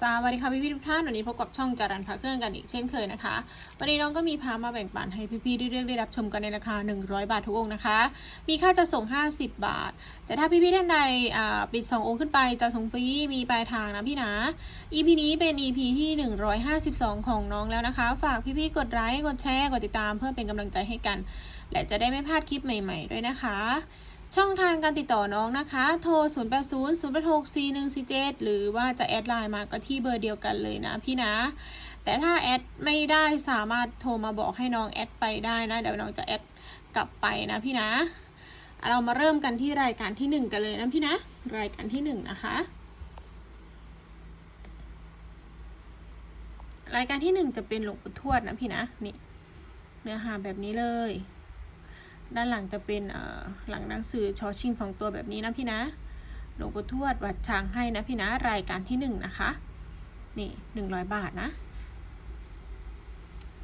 สวัสดีค่ะพี่พี่ทุกท่านวันนี้พบกับช่องจารันพาเครื่องกันอีกเช่นเคยนะคะ วันนี้น้องก็มีพามาแบ่งปันให้พี่ๆได้เลือกได้รับชมกันในราคา 100 บาททุกองค์นะคะ มีค่าจะส่ง 50 บาท แต่ถ้าพี่ๆท่านใดปิด 2 องค์ขึ้นไปจะส่งฟรีมีปลายทางนะพี่นะ EP นี้เป็น EP ที่ 152 ของน้องแล้วนะคะ ฝากพี่ๆกดไลค์กดแชร์กดติดตามเพื่อเป็นกำลังใจให้กัน และจะได้ไม่พลาดคลิปใหม่ ๆ ด้วยนะคะ ช่องทางการติดต่อน้องนะคะ โทร 0 8 0 0 8 6 4 1 4 7 หรือว่าจะแอดไลน์มาก็ที่เบอร์เดียวกันเลยนะพี่นะ แต่ถ้าแอดไม่ได้สามารถโทรมาบอกให้น้องแอดไปได้นะ เดี๋ยวน้องจะแอดกลับไปนะพี่นะ เรามาเริ่มกันที่รายการที่หนึ่งกันเลยนะพี่นะ รายการที่หนึ่งนะคะ รายการที่หนึ่งจะเป็นหลวงปู่ทวดนะพี่นะ นี่เนื้อหาแบบนี้เลย ด้านหลังจะเป็นหลังหนังสือชอชิงสองตัวแบบนี้นะพี่นะหลวงปู่ทวดวัดช้างให้นะพี่นะรายการที่หนึ่งนะคะนี่หนึ่งร้อยบาทนะ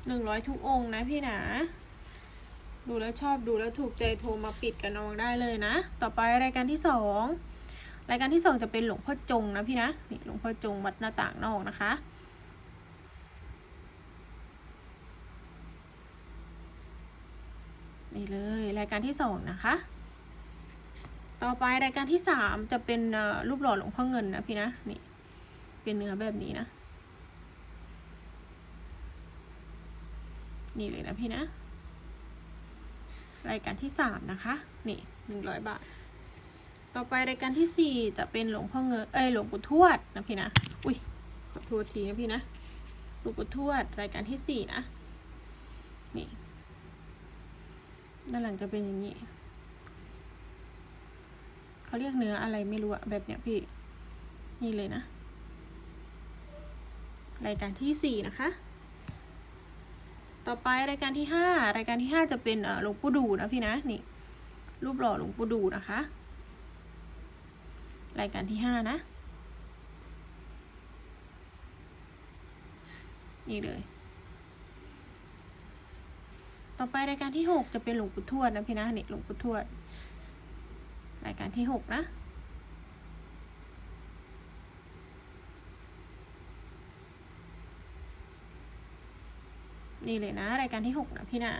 หนึ่งร้อยทุกองนะพี่นะดูแล้วชอบดูแล้วถูกใจโทรมาปิดกับน้องได้เลยนะ ต่อไปรายการที่สองรายการที่สองจะเป็นหลวงพ่อจงนะพี่นะนี่หลวงพ่อจงวัดหน้าต่างนอกนะคะ นี่เลยรายการที่สองนะคะ ต่อไปรายการที่สามจะเป็นรูปหล่อหลวงพ่อเงินนะพี่นะนี่เป็นเนื้อแบบนี้นะ นี่เลยนะพี่นะ รายการที่สามนะคะ นี่หนึ่งร้อยบาท ต่อไปรายการที่สี่จะเป็นหลวงพ่อเงินเอ้ยหลวงปู่ทวดนะพี่นะ อุ้ยขอโทษทีนะพี่นะหลวงปู่ทวดรายการที่สี่นะ นี่ ด้านหลังจะเป็นอย่างนี้ เขาเรียกเนื้ออะไรไม่รู้อะแบบเนี้ยพี่ นี่เลยนะ รายการที่สี่นะคะ ต่อไปรายการที่ห้ารายการที่ห้าจะเป็นหลวงปู่ดูนะพี่นะ นี่ รูปหล่อหลวงปู่ดูนะคะ รายการที่ห้านะ นี่เลย ต่อไปรายการที่หกจะเป็นหลวงปู่ทวดนะพี่นะนี่หลวงปู่ทวด รายการที่หกนะนี่เลยนะ รายการที่หกนะพี่นะ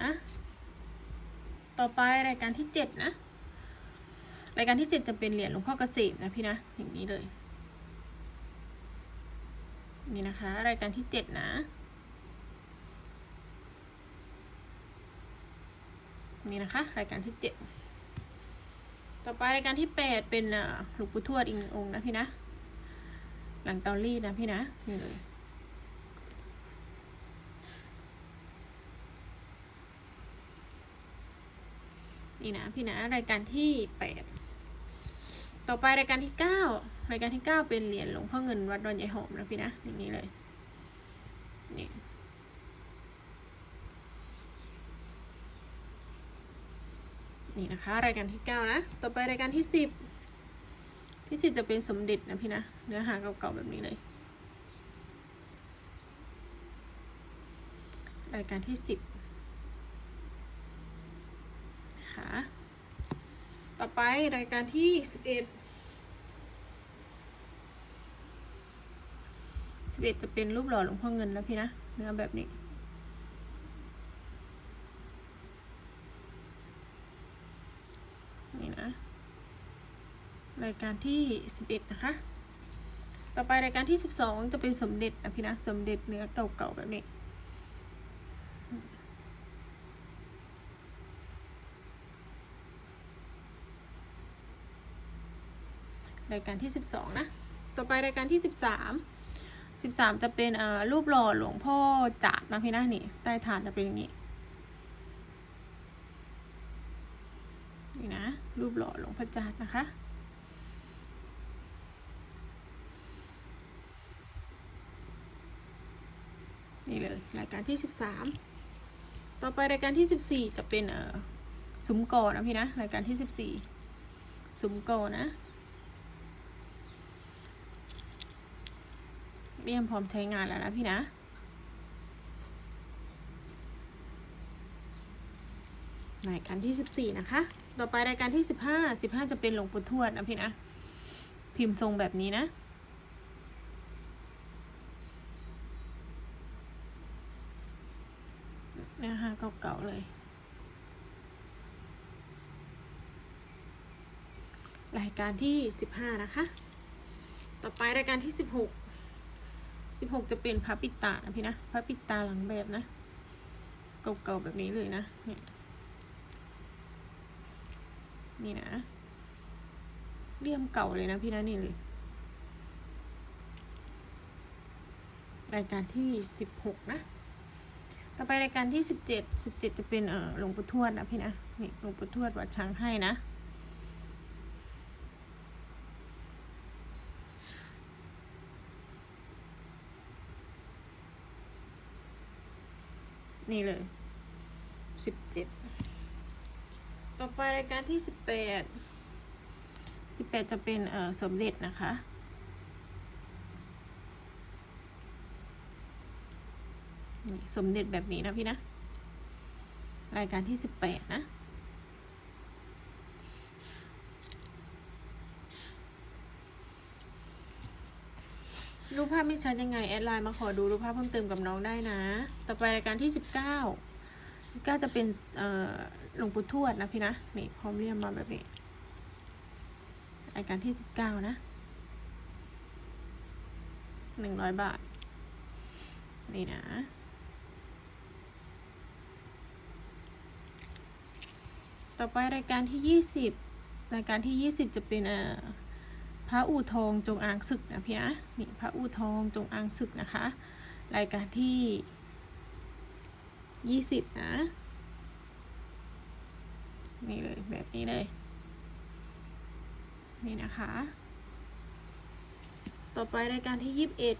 ต่อไปรายการที่เจ็ดนะ รายการที่เจ็ดจะเป็นเหรียญหลวงพ่อเกษมนะพี่นะอย่างนี้เลย นี่นะคะ รายการที่เจ็ดนะ นี่นะคะ รายการที่เจ็ดต่อไปรายการที่แปดเป็นหลวงปู่ทวดอีกหนึ่งองค์นะพี่นะ หลังเตารีดนะพี่นะนี่เลยนี่นะพี่นะรายการที่แปดต่อไปรายการที่เก้ารายการที่เก้าเป็นเหรียญหลวงพ่อเงินวัดดอนใหญ่หอมนะพี่นะอย่างนี้เลยนี่ นี่นะคะ รายการที่เก้านะ ต่อไปรายการที่สิบที่สิบจะเป็นสมเด็จนะพี่นะ เนื้อหาเก่าๆแบบนี้เลย รายการที่สิบค่ะต่อไปรายการที่สิบเอ็ดสิบเอ็ดจะเป็นรูปหล่อหลวงพ่อเงินนะพี่นะ เนื้อแบบนี้นะ รายการที่สิบเอ็ดนะคะ ต่อไปรายการที่สิบสองจะเป็นสมเด็จนะพี่นะสมเด็จเนื้อเก่าๆแบบนี้รายการที่สิบสองนะ ต่อไปรายการที่สิบสามสิบสามจะเป็นเอ่อรูปหล่อหลวงพ่อจาดนะพี่นะนี่ ใต้ฐานจะเป็นอย่างนี้ นี่นะ รูปหล่อหลวงพ่อจาดนะคะ นี่เลย รายการที่สิบสามต่อไปรายการที่สิบสี่จะเป็นเอ่อซุ้มกอนะพี่นะรายการที่สิบสี่ซุ้มกอนะเรียมพร้อมใช้งานแล้วนะพี่นะรายการที่สิบสี่นะคะ ต่อไปรายการที่สิบห้าสิบห้าจะเป็นหลวงปู่ทวดนะพี่นะ พิมพ์ทรงแบบนี้นะ เนื้อหาเก่าๆเลย รายการที่สิบห้านะคะ ต่อไปรายการที่สิบหกสิบหกจะเป็นพระปิดตาพี่นะพระปิดตาหลังแบบนะ เก่าๆแบบนี้เลยนะเนี่ยนี่นะเลี่ยมเก่าเลยนะพี่นะนี่เลยรายการที่สิบหกนะ ต่อไปรายการที่สิบเจ็ดสิบเจ็ดจะเป็นเอ่อหลวงปู่ทวดนะพี่นะนี่หลวงปู่ทวดวัดช้างให้นะ นี่เลยสิบเจ็ดต่อไปรายการที่สิบแปดสิบแปดจะเป็นเอ่อสมเด็จนะคะ สมเด็จแบบนี้นะพี่นะ รายการที่สิบแปดนะ รูปภาพไม่ชัดยังไง แอดไลน์มาขอดูรูปภาพเพิ่มเติมกับน้องได้นะ ต่อไปรายการที่สิบเก้าสิบเก้าจะเป็นหลวงปู่ทวดนะพี่นะ นี่พร้อมเรียมมาแบบนี้ รายการที่สิบเก้านะหนึ่งร้อยบาท นี่นะ ต่อไปรายการที่ยี่สิบรายการที่ยี่สิบจะเป็นพระอู่ทองจงอางศึกนะพี่นะนี่พระอู่ทองจงอางศึกนะคะ รายการที่ยี่สิบนะนี่เลยแบบนี้เลย นี่นะคะ ต่อไปรายการที่ยี่สิบเอ็ด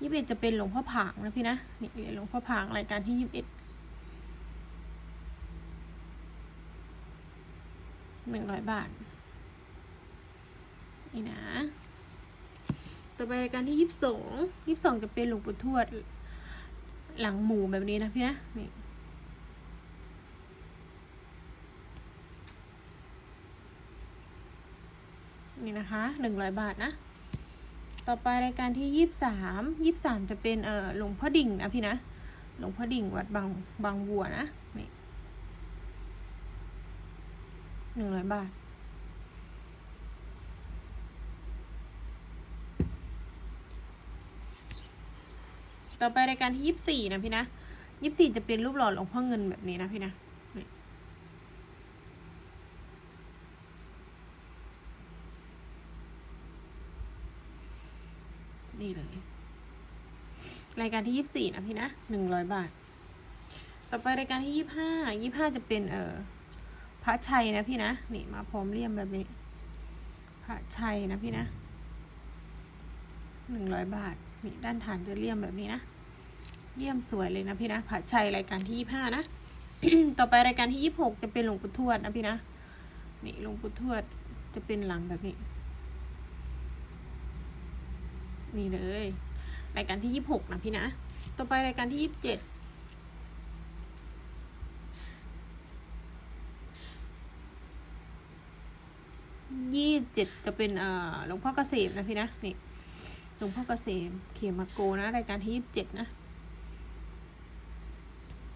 ยี่สิบเอ็ดจะเป็นหลวงพ่อผางนะพี่นะนี่หรียญหลวงพ่อผางรายการที่ยี่สิบเอ็ด หนึ่งร้อยบาท นี่นะ ต่อไปรายการที่ยี่สิบสองยี่สิบสองจะเป็นหลวงปู่ทวด หลังหมูแบบนี้นะพี่นะ นี่นี่นะคะหนึ่งร้อยบาทนะ ต่อไปรายการที่ยี่สิบสามยี่สิบสามจะเป็นเอ่อหลวงพ่อดิ่งนะพี่นะ หลวงพ่อดิ่งวัดบางบางบัวนะ นี่ หนึ่งร้อยบาท ต่อไปรายการที่ยี่สิบสี่นะพี่นะยี่สิบสี่จะเป็นรูปหล่อหลวงพ่อเงินแบบนี้นะพี่นะนี่เลย รายการที่ยี่สิบสี่นะพี่นะหนึ่งร้อยบาท ต่อไปรายการที่ยี่ห้ายี่ห้าจะเป็นเออ พระชัยนะพี่นะ นี่มาพร้อมเลี่ยมแบบนี้ พระชัยนะพี่นะหนึ่งร้อยบาท นี่ด้านฐานจะเลี่ยมแบบนี้นะ เลี่ยมสวยเลยนะพี่นะ พระชัยรายการที่ยี่ห้านะ ต่อไปรายการที่ยี่หกจะเป็นหลวงปู่ทวดนะพี่นะ นี่หลวงปู่ทวดจะเป็นหลังแบบนี้ นี่เลย รายการที่ยี่หกนะพี่นะ ต่อไปรายการที่ยี่สิบเจ็ด ยี่เจ็ดจะเป็นเอ่อหลวงพ่อเกษมนะพี่นะนี่หลวงพ่อเกษมเขมาโกนะรายการที่ยี่สิบเจ็ดนะ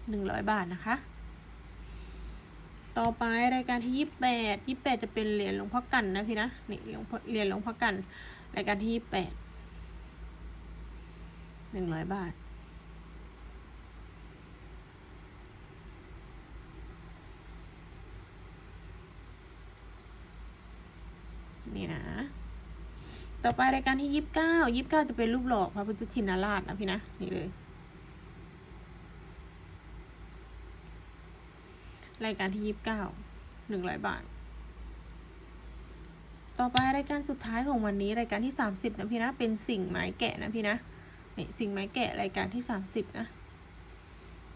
หนึ่งร้อยบาทนะคะ ต่อไปรายการที่ยี่สิบแปดยี่สิบแปดจะเป็นเหรียญหลวงพ่อกันนะพี่นะนี่หลวงพ่อเหรียญหลวงพ่อกัน รายการที่ยี่สิบแปดหนึ่งร้อยบาท นี่นะ ต่อไปรายการที่ยี่สิบเก้ายี่สิบเก้าจะเป็นรูปหล่อพระพุทธชินราชนะพี่นะ นี่เลย รายการที่ยี่สิบเก้าหนึ่งร้อยบาท ต่อไปรายการสุดท้ายของวันนี้รายการที่สามสิบนะพี่นะ เป็นสิ่งไม้แกะนะพี่นะนี่สิ่งไม้แกะรายการที่สามสิบนะ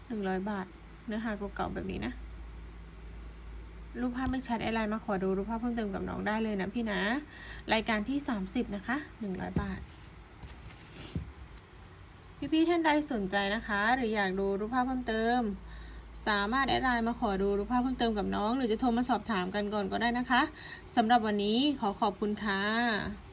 หนึ่งร้อยบาท เนื้อหาเก่าๆแบบนี้นะ รูปภาพไม่ชัดอะไรมาขอดูรูปภาพเพิ่มเติมกับน้องได้เลยนะพี่นะ รายการที่สามสิบนะคะหนึ่งร้อยบาท พี่ๆท่านใดสนใจนะคะ หรืออยากดูรูปภาพเพิ่มเติม สามารถแอดไลน์มาขอดูรูปภาพเพิ่มเติมกับน้อง หรือจะโทรมาสอบถามกันก่อนก็ได้นะคะสำหรับวันนี้ขอขอบคุณค่ะ